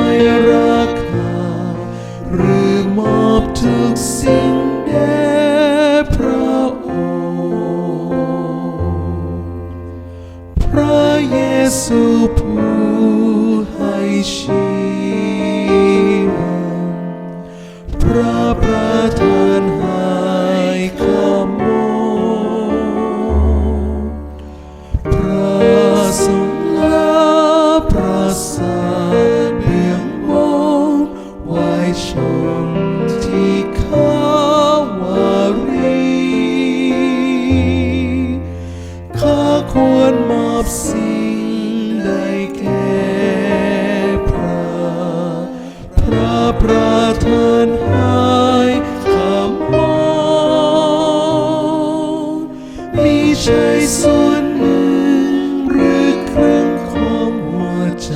อยราคาหรือมอบทุกสิ่งแด่พระองค์พระเยซูผู้ให้ชี ใจส่วนหนึ่งหรือครึ่งของหัวใจ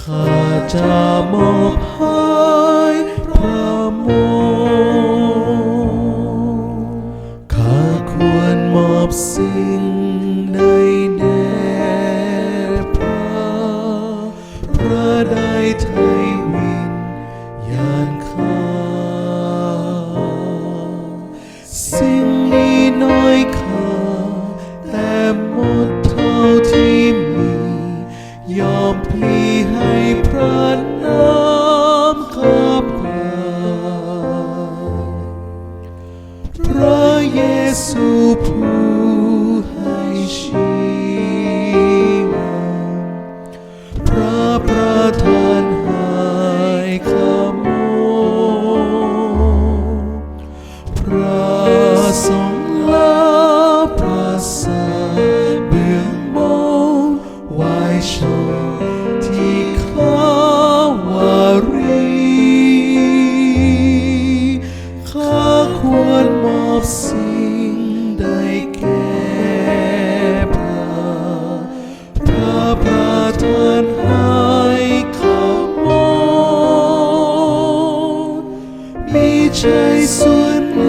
ข้าจะมอบให้พระมมข้าควรมอบสิ่ง สุผู้ให้ชีวิพระประท thấy trời suốt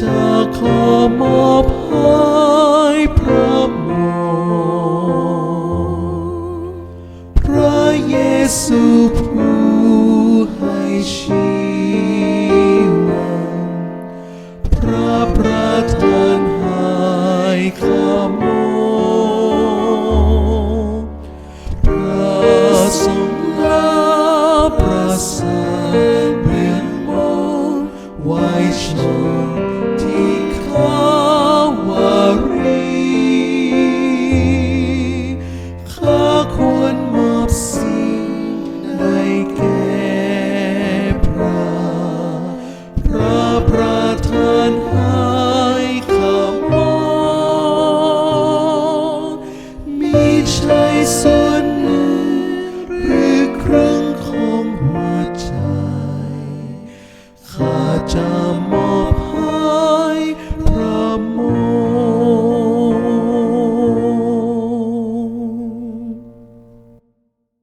จะขอมอบให้พระหมอพระเยซูผู้ให้ชี I saw.